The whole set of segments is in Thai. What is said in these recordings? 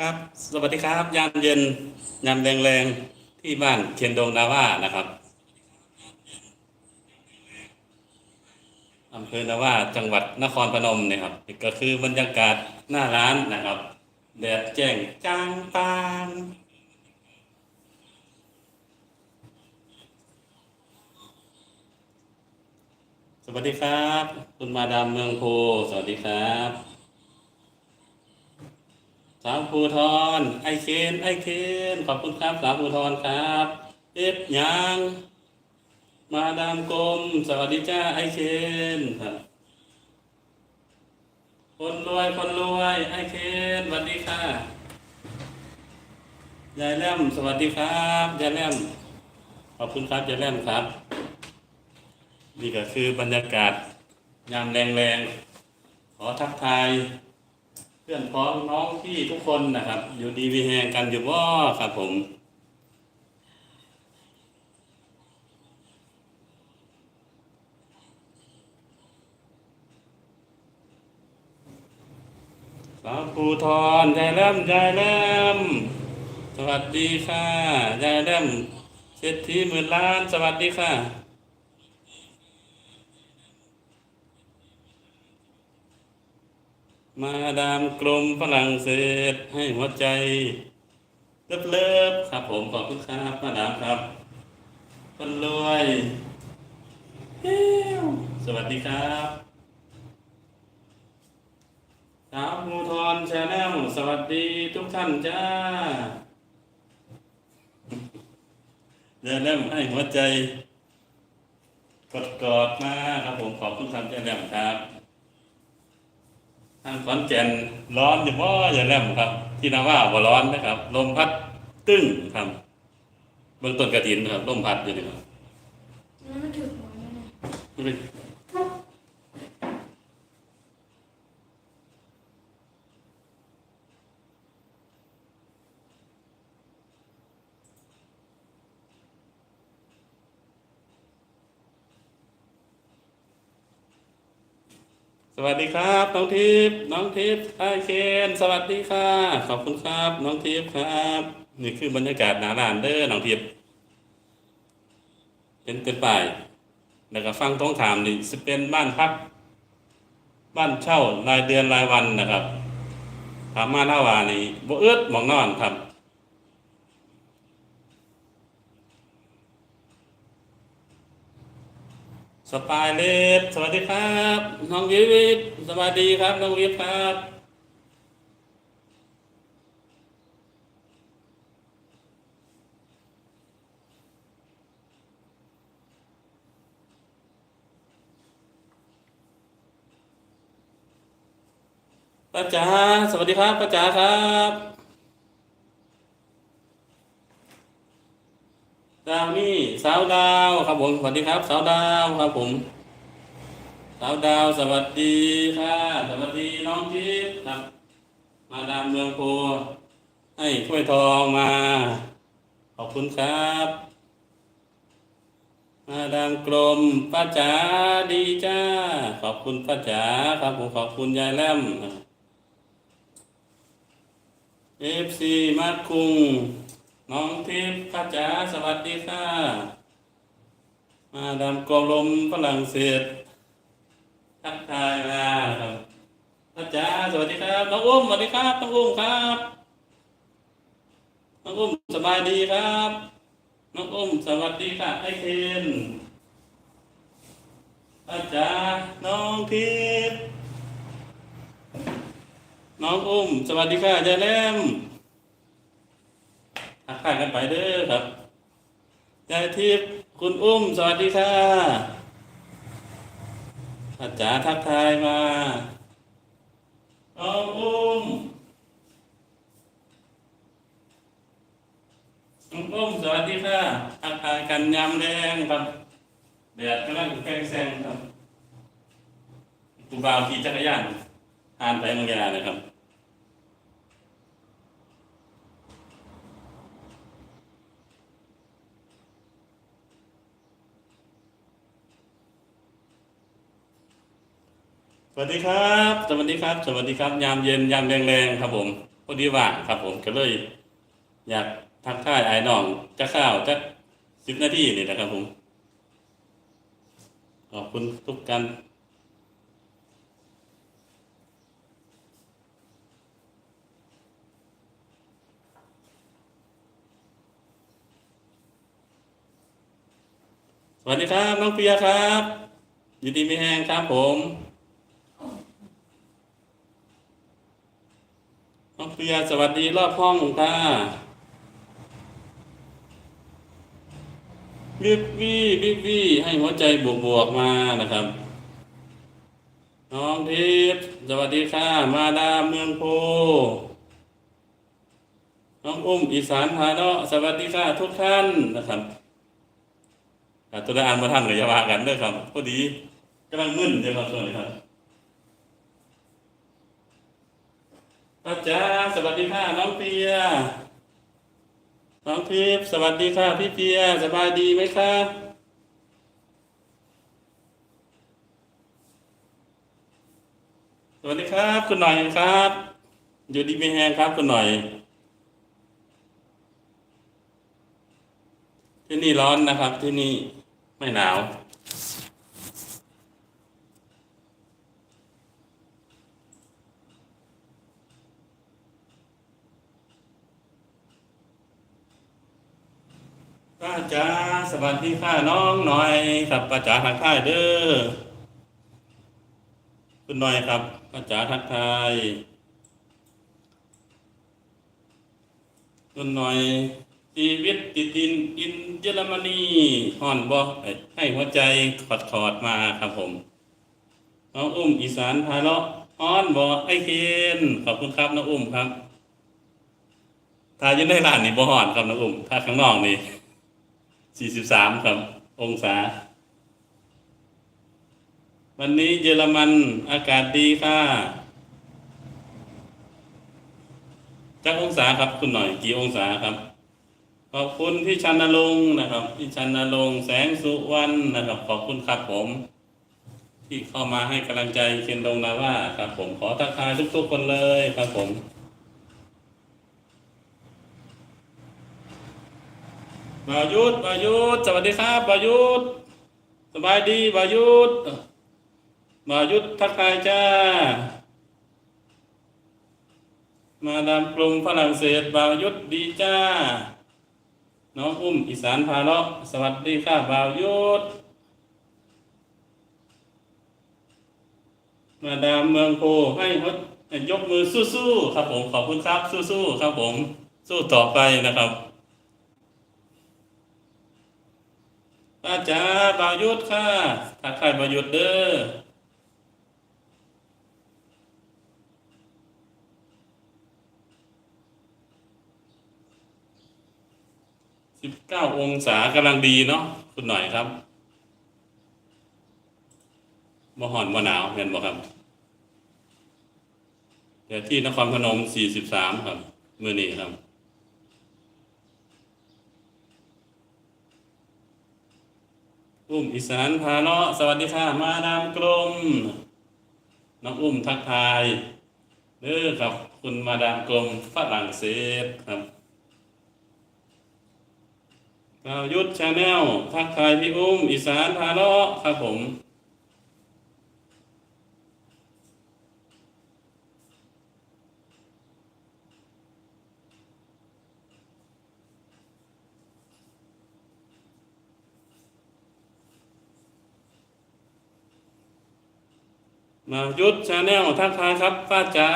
ครับ สวัสดีครับ ยามเย็น ยามแรงๆ ที่บ้านเคียนดงนาว่านะครับอำเภอนาว่าจังหวัดนครพนมเนี่ยครับอีก็คือบรรยากาศหน้าร้านนะครับ แดดแจ้งจางปางสวัสดีครับ คุณมาดามเมืองโพสวัสดีครับ สามภูทรไอเคนไอเคนขอบคุณครับสามภูทรครับ เอฟยังมาดามกรมสวัสดีจ้าไอเคนครับคนรวยคนรวยไอเคนสวัสดีค่ะยายแลมสวัสดีครับยายแลมขอบคุณครับยายแลมครับ นี่ก็คือบรรยากาศยามแรงๆขอทักทาย เพื่อนพ้องน้องพี่ทุกคนนะครับ อยู่ดีวีแหงกันอยู่ว่าครับผมสาวภูทรยายแลมยายแลมสวัสดีค่ะยายแลมเศรษฐีหมื่นล้าน สวัสดีค่ะ มาดามกรมฝรั่งเศสให้หัวใจเลิฟเลิฟครับผมขอบคุณครับมาดามครับคนรวยสวัสดีครับสาวภูทรชาแนลสวัสดีทุกท่านจ้าเดินเล่มให้หัวใจ กดกอดมาครับผมขอบคุณครับเจ้าแหลมครับ ทางขอนแก่นร้อนอยู่บ่อย่าแลมครับ ที่นาว่าบ่ร้อนนะครับ ลมพัดตึ้งครับเบื้องต้นกระถินครับลมพัดอยู่นี่ครับแล้วมันถึงหัวมันน สวัสดีครับ น้องทิพย์น้องทิพย์ไอเคนสวัสดีค่ะ ขอบคุณครับ น้องทิพย์ครับ นี่คือบรรยากาศหนาลานเด้อน้องทิพย์เป็นเต็มไปายแล้วก็ฟังต้องถามนี่จะเป็นบ้านพัก บ้านเช่ารายเดือนรายวันนะครับถามมาหน้าวานี่บ่เอื้อหมองนอนครับ สปายเลสสวัสดีครับน้องวิวิทสวัสดีครับน้องวิทครับป้าจ๋าสวัสดีครับป้าจ๋าครับ ดาวนี่สาวดาวครับผมสวัสดีครับ สาวดาวครับผม สาวดาวสวัสดีค่ะสวัสดีน้องทิพย์ครับ มาดามเมืองโพให้ถ้วยทองมา ขอบคุณครับ มาดามกลมป้าจ๋าดีจ้า ขอบคุณป้าจ๋าครับผมขอบคุณยายแลมเอฟซีมาคุง น้องทิพย์ป้าจ๋าสวัสดีค่ะ มาดามกลมฝรั่งเศสทักทายมาครับป้าจ๋าสวัสดีครับน้องอุ้มสวัสดีครับน้องอุ้มครับน้องอุ้มสบายดีครับน้องอุ้มสวัสดีค่ะไอเคนอาจารย์น้องทิพย์น้องอุ้ม สวัสดีค่ะยายแหลม ทักทายกันไปเด้อครับยายทิพย์คุณอุ้มสวัสดีค่ะอาจารย์ทักทายมาน้องอุ้มน้องอุ้มสวัสดีค่ะทักายกันยามแดงครับแดดกำลังแกงแซงครับกูบ่าวขี่จักรยานอ่านไปมังยาเลยครับ สวัสดีครับ สวัสดีครับ สวัสดีครับ ยามเย็นยามแรงๆครับผมพอดีว่างครับผมก็เลย อยากทักทายไอ้น้องจะข้าวจะสิบนาทีนี่นะครับผม ขอบคุณทุกกันสวัสดีครับ น้องเปียครับ ยินดีมีแหงครับผม น้องเปียสวัสดีรอบห้องค่ะวิบวี่วิบวี่ให้หัวใจบวกบวกๆมานะครับ น้องทิพย์สวัสดีค่ะ มาดาเมืองโพน้องอุ้มอีสานพาเนาะสวัสดีค่ะทุกท่านนะครับตัวได้อ่านมาท่านกับยาวากันด้อครับพอดีกำลังมึนเด้อครับช่วงนี้ครับ ป้าจ๋าสวัสดีค่ะน้องเปีย น้องทิพย์สวัสดีค่ะ พี่เปียสบายดีไหมคะสวัสดีครับ คุณหน่อยครับ อยู่ดีมีแฮงครับ คุณหน่อย ที่นี่ร้อนนะครับ ที่นี่ไม่หนาว ป้าจ๋าสวัสดีค่ะน้องหน่อยครับป้าจ๋าทักทายเด้อคุณหน่อยครับป้าจ๋าทักทายคุณหน่อยชีวิตติดดินอินเยอรมนีห่อนบอ้ยให้หัวใจขอดขอดมาครับผมน้องอุ้มอีสานพาเลาะอ้อนบ่ไอเคนขอบคุณครับน้องอุ้มครับถ้าอยืนในร้านนี่บ่ห่อนครับน้องอุ้มถ้าข้างนอกนี่ สี่สิบสามครับ องศา วันนี้เยอรมันอากาศดีค่ะจักองศาครับคุณหน่อยกี่องศาครับ ขอบคุณพี่ชันนรงค์นะครับพี่ชันนรงค์แสงสุวรรณนะครับ ขอบคุณครับผม ที่เข้ามาให้กำลังใจเคนดงนาว่าครับผมขอทักทายทุกๆคนเลยครับผม บายุทธบายุทธสวัสดีครับบายุทธสบายดีบายุทธบายุทธทักทายจ้า มาดามกลุ่มฝรั่งเศสบายุทธดีจ้า น้องอุ้มอีสานพาเลาะสวัสดีค่ะบายุทธมาดามเมืองโพให้ฮดยกมือสู้ๆครับผมขอบคุณครับ สู้ๆครับผม สู้ต่อไปนะครับ ป้าจ๋าบาวยุทธค่ะทักทายบาวยุทธเด้อสิบเก้าองศากำลังดีเนาะคุณหน่อยครับบ่ห่อนบ่หนาวเห็นบ่ครับแต่ที่นครพนมสี่สิบสามครับ มือนี้ครับ อุ้มอิสานพาเลาะสวัสดีค่ะมาดามกลมน้องอุ้มทักทายเด้อครับ คุณมาดามกลมฝรั่งเศสครับดายุทธชาแนลทักทายพี่อุ้ม อิสานพาเลาะครับผม มายุทธชาแนลทักทายครับป้าจ๋า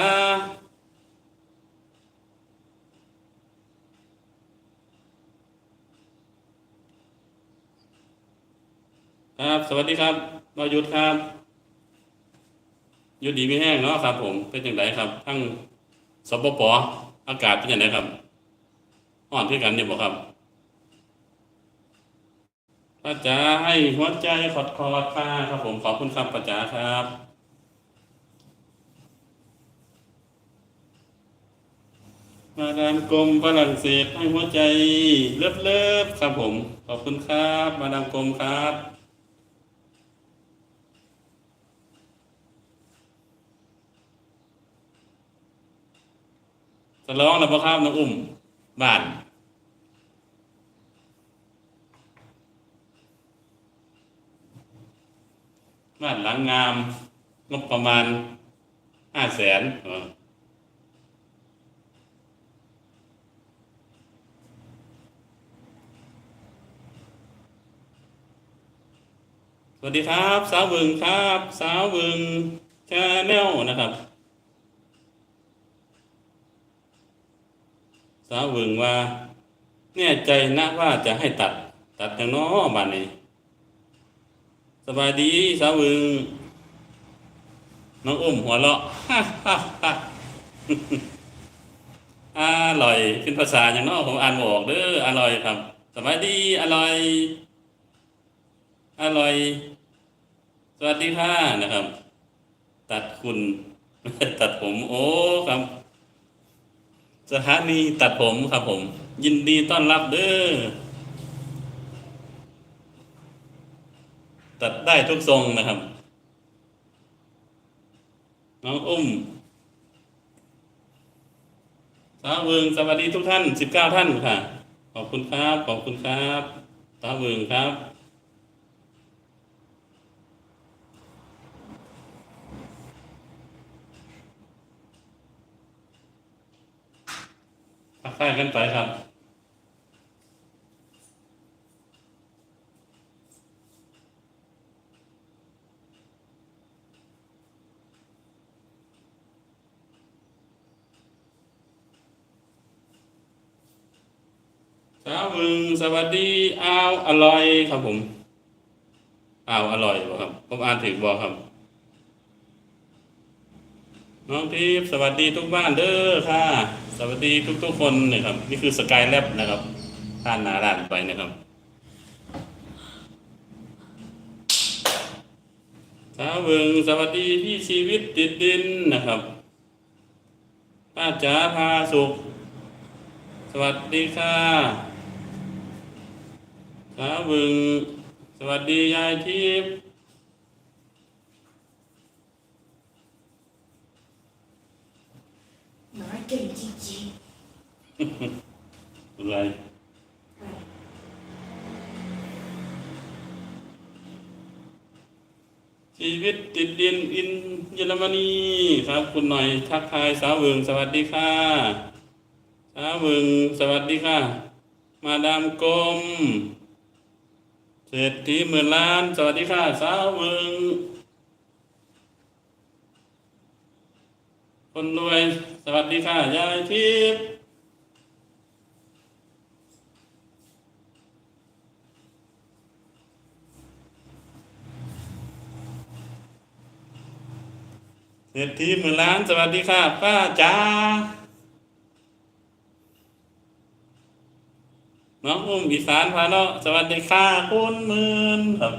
ครับ สวัสดีครับมายุทธครับยุทธดีไม่แห้งเนาะครับ ผมเป็นอย่างไรครับทั้งสปปอากาศเป็นอย่างไรครับอ่อนที่กันเนี่ยบอกครับป้าจ๋าให้หัวใจขอดคอดฟ้าครับผมขอบคุณครับป้าจ๋าครับ มาดามกรมฝรั่งเศสให้หัวใจเลิฟเลิฟๆครับผม ขอบคุณครับ มาดามกรมครับสจะร้องแล้วบ่ครับน้องอุ้มบ้านบ้านหลังงาม งบประมาณห้าแสน สวัสดีครับ สาวบึงครับ สาวบึงชาแนลนะครับ สาวบึงว่าแน่ใจนะว่าจะให้ตัดตัดอย่างน้อบ้านนี้ สบายดีสาวบึงน้องอุ้มหัวเราะอร่อยเป็นภาษาอย่างน้อผมอ่านบออกเด้ออร่อยครับ สบายดีอร่อย ร่อย สวัสดีค่ะนะครับ ตัดคุณ ตัดผม โอ้ครับสถานีตัดผมครับผม ยินดีต้อนรับเด้อตัดได้ทุกทรงนะครับ น้องอุ้มสาวเวงสวัสดีทุกท่านสิบเก้าท่านค่ะ ขอบคุณครับ ขอบคุณครับสาวเวงครับ ทักทายกันไปครับ สาวบึงสวัสดีอ้าวอร่อยครับผมอ้าวอร่อยบ่ครับ ผมอ่านถึงบ่ครับ น้องทิพย์สวัสดีทุกบ้านเด้อค่ะ สวัสดีทุกๆคนนะครับ นี่คือสกายแลบนะครับท่านหนาด่านไปนะครับสาวบึงสวัสดีพี่ชีวิตติดดินนะครับป้าจ๋าพาสุข สวัสดีค่ะสาวบึงสวัสดียายทิพย์ หมา เก่งจริงอะไรชีวิตติดดินอินเยอรมนีครับ คุณหน่อยทักทายสาวบึงสวัสดีค่ะสาวบึงสวัสดีค่ะ มาดามกลมเศรษฐีหมื่นล้าน สวัสดีค่ะสาวบึง คนรวย สวัสดีค่ะ ยายทิพย์เศรษฐีหมื่นล้าน สวัสดีค่ะ ป้าจ๋าน้องอุ้มอีสานพาเนาะสวัสดีค่ะคุณหมื่นครับ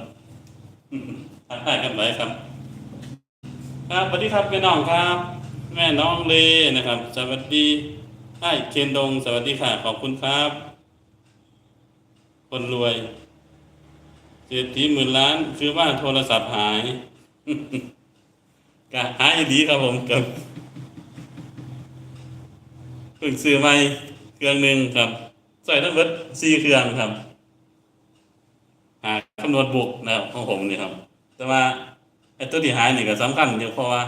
ทักทายกันไว้ครับ ครับสวัสดีครับแม่น้องครับ แม่น้องเลนะครับ สวัสดีไอ้เคนดง สวัสดีค่ะ ขอบคุณครับ คนรวยเศรษฐีหมื่นล้าน คือว่าโทรศัพท์หายก็หายดีครับผมกับเพิ่งซื้อใหม่เครื่องหนึ่งครับใส่ทั้งเบิดสี่เครื่องครับ หาคำนวณบุกนะครับของผมนี่ครับ แต่ว่าไอ้ตัวที่หายนี่ก็สำคัญอยู่เพราะว่า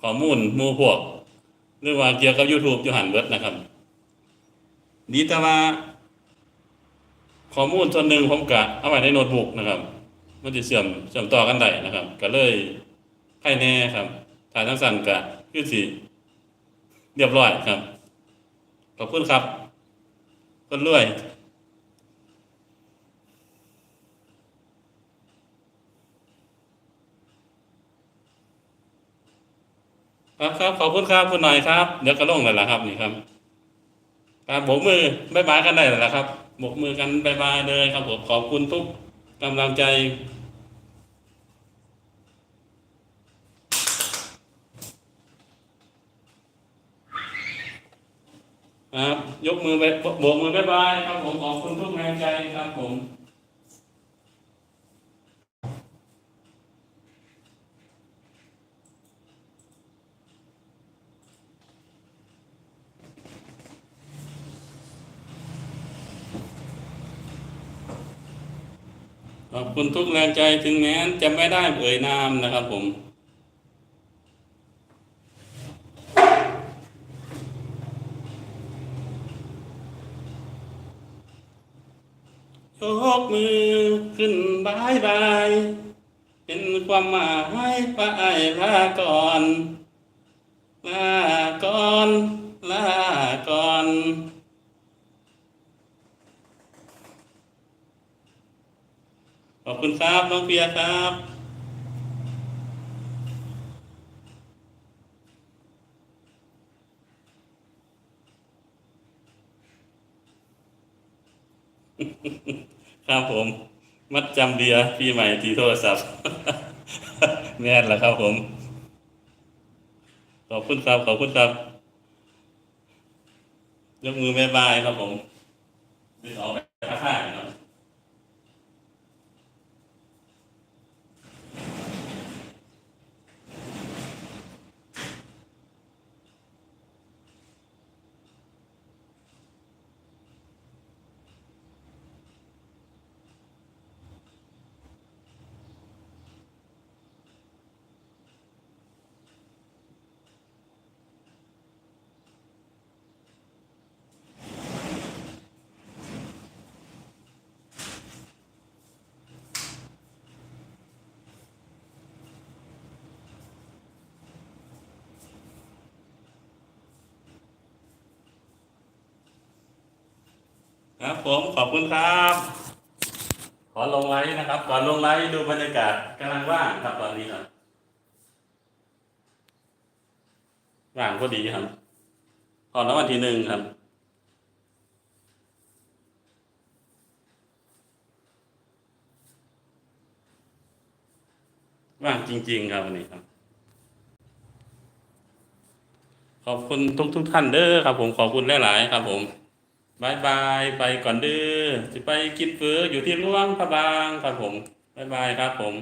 ข้อมูลหมู่พวก หรือว่าเกี่ยวกับ YouTube อยู่หันเบิดนะครับดีแต่ว่าข้อมูลส่วนหนึ่งผมกะเอาไว้ในโน้ตบุ๊กนะครับ มันจะเชื่อมเชื่อมต่อกันได้นะครับ ก็เลยใครแน่ครับถ่ายทั้งสั่นกะคือสิเรียบร้อยครับ ขอบคุณครับคนรวย ครับครับขอบคุณครับคุณหน่อยครับ เดี๋ยวก็ลงเลยละครับ นี่ครับครับโบกมือบายบายกันได้แล้วละครับโบกมือกันบายบายเลยครับผมขอบคุณทุกกำลังใจ ครับ ยกมือไปโบกมือบายบายครับผมขอบคุณทุกแรงใจครับผม อบคุณทุกแรงใจถึงแม้จะไม่ได้เอ่ยนามนะครับผมยกมือขึ้นบายบาย เป็นความหมายไปลาก่อน ลาก่อน ลาก่อน ข อบคุณครับน้องเปียครับครับผม มัดจำเบียร์ปีใหม่ทีโทรศัพท์แน่นแหละครับผม ขอบคุณครับ ขอบคุณครับ ยกมือบายบายครับผมดินออกไปข้างๆ ครับผมขอบคุณครับ ขอลงไลฟ์นะครับ ก่อนลงไลฟ์ดูบรรยากาศกำลังว่างครับตอนนี้ครับว่างพอดีครับก่อนแล้ววันที่หนึ่งครับว่างจริง ๆ ครับวันนี้ครับ ขอบคุณทุกทุกๆท่านเด้อครับ ผมขอบคุณหลาย ๆ ครับผม บายบายไปก่อนเด้อจะไปกินเฟืออยู่ที่ร่วงพระบางครับผมบายบายครับผม